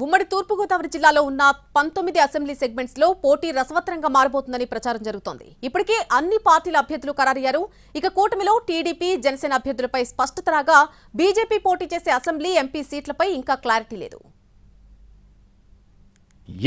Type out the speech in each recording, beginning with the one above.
ఉమ్మడి తూర్పుగోదావరి జిల్లాలో ఉన్న పంతొమ్మిది అసెంబ్లీ సెగ్మెంట్స్లో పోటీ రసవత్రంగా మారబోతుందని ప్రచారం జరుగుతోంది. ఇప్పటికే అన్ని పార్టీల అభ్యర్థులు ఖరారయ్యారు. ఇక కూటమిలో టీడీపీ జనసేన అభ్యర్థులపై స్పష్టత రాగా బీజేపీ పోటీ చేసే అసెంబ్లీ ఎంపీ సీట్లపై ఇంకా క్లారిటీ లేదు.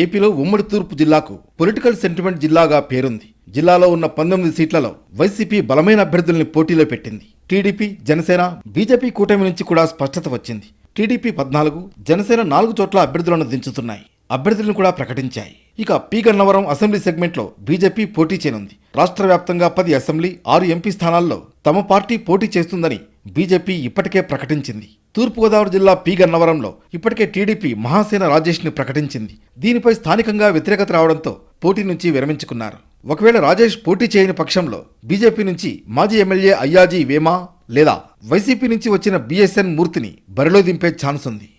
ఏపీలో ఉమ్మడి తూర్పు జిల్లాకు పొలిటికల్ సెంటిమెంట్ జిల్లాగా పేరుంది. జిల్లాలో ఉన్న పంతొమ్మిది సీట్లలో వైసీపీ బలమైన అభ్యర్థుల్ని పోటీలో పెట్టింది. టీడీపీ జనసేన బీజేపీ కూటమి నుంచి కూడా స్పష్టత వచ్చింది. టీడీపీ పద్నాలుగు జనసేన నాలుగు చోట్ల అభ్యర్థులను దించుతున్నాయి. అభ్యర్థులను కూడా ప్రకటించాయి. ఇక పి. గన్నవరం అసెంబ్లీ సెగ్మెంట్లో బీజేపీ పోటీ చేయనుంది. రాష్ట్ర వ్యాప్తంగా పది అసెంబ్లీ ఆరు ఎంపీ స్థానాల్లో తమ పార్టీ పోటీ చేస్తుందని బీజేపీ ఇప్పటికే ప్రకటించింది. తూర్పుగోదావరి జిల్లా పి. గన్నవరంలో ఇప్పటికే టీడీపీ మహాసేన రాజేష్ని ప్రకటించింది. దీనిపై స్థానికంగా వ్యతిరేకత రావడంతో పోటీ నుంచి విరమించుకున్నారు. ఒకవేళ రాజేష్ పోటీ చేయని పక్షంలో బీజేపీ నుంచి మాజీ ఎమ్మెల్యే అయ్యాజీ వేమా లేదా వైసీపీ నుంచి వచ్చిన బిఎస్ఎన్ మూర్తిని బరిలో దింపే ఛాన్స్ ఉంది.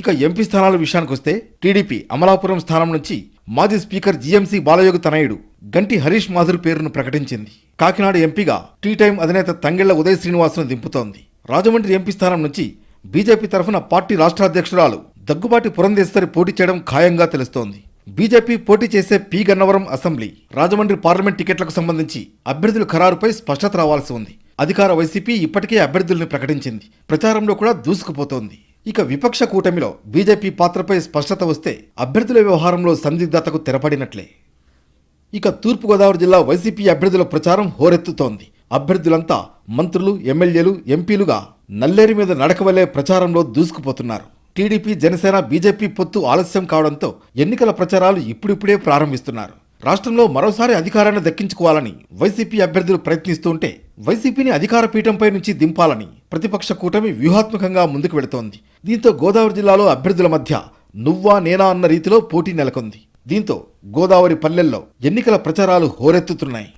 ఇక ఎంపీ స్థానాల విషయానికొస్తే టీడీపీ అమలాపురం స్థానం నుంచి మాజీ స్పీకర్ జీఎంసీ బాలయోగి తనయుడు గంటి హరీష్ మాధుర్ పేరును ప్రకటించింది. కాకినాడ ఎంపీగా టీ టైం అధినేత తంగెళ్ళ ఉదయ శ్రీనివాసును దింపుతోంది. రాజమండ్రి ఎంపీ స్థానం నుంచి బీజేపీ తరఫున పార్టీ రాష్ట్ర అధ్యక్షురాలు దగ్గుబాటి పురంధేశ్వరి పోటీ చేయడం ఖాయంగా తెలుస్తోంది. బీజేపీ పోటీ చేసే P Gannavaram assembly Rajahmundry parliament టికెట్లకు సంబంధించి అభ్యర్థుల ఖరారుపై స్పష్టత రావాల్సి ఉంది. అధికార వైసీపీ ఇప్పటికే అభ్యర్థుల్ని ప్రకటించింది. ప్రచారంలో కూడా దూసుకుపోతోంది. ఇక విపక్ష కూటమిలో బీజేపీ పాత్రపై స్పష్టత వస్తే అభ్యర్థుల వ్యవహారంలో సందిగ్ధతకు తెరపడినట్లే. ఇక తూర్పుగోదావరి జిల్లా వైసీపీ అభ్యర్థుల ప్రచారం హోరెత్తుతోంది. అభ్యర్థులంతా మంత్రులు ఎమ్మెల్యేలు ఎంపీలుగా నల్లేరు మీద నడకవలే ప్రచారంలో దూసుకుపోతున్నారు. టీడీపీ జనసేన బీజేపీ పొత్తు ఆలస్యం కావడంతో ఎన్నికల ప్రచారాలు ఇప్పుడిప్పుడే ప్రారంభిస్తున్నారు. రాష్ట్రంలో మరోసారి అధికారాన్ని దక్కించుకోవాలని వైసీపీ అభ్యర్థులు ప్రయత్నిస్తుంటే వైసీపీని అధికార పీఠంపై నుంచి దింపాలని ప్రతిపక్ష కూటమి వ్యూహాత్మకంగా ముందుకు వెళుతోంది. దీంతో గోదావరి జిల్లాలో అభ్యర్థుల మధ్య నువ్వా నేనా అన్న రీతిలో పోటీ నెలకొంది. దీంతో గోదావరి పల్లెల్లో ఎన్నికల ప్రచారాలు హోరెత్తుతున్నాయి.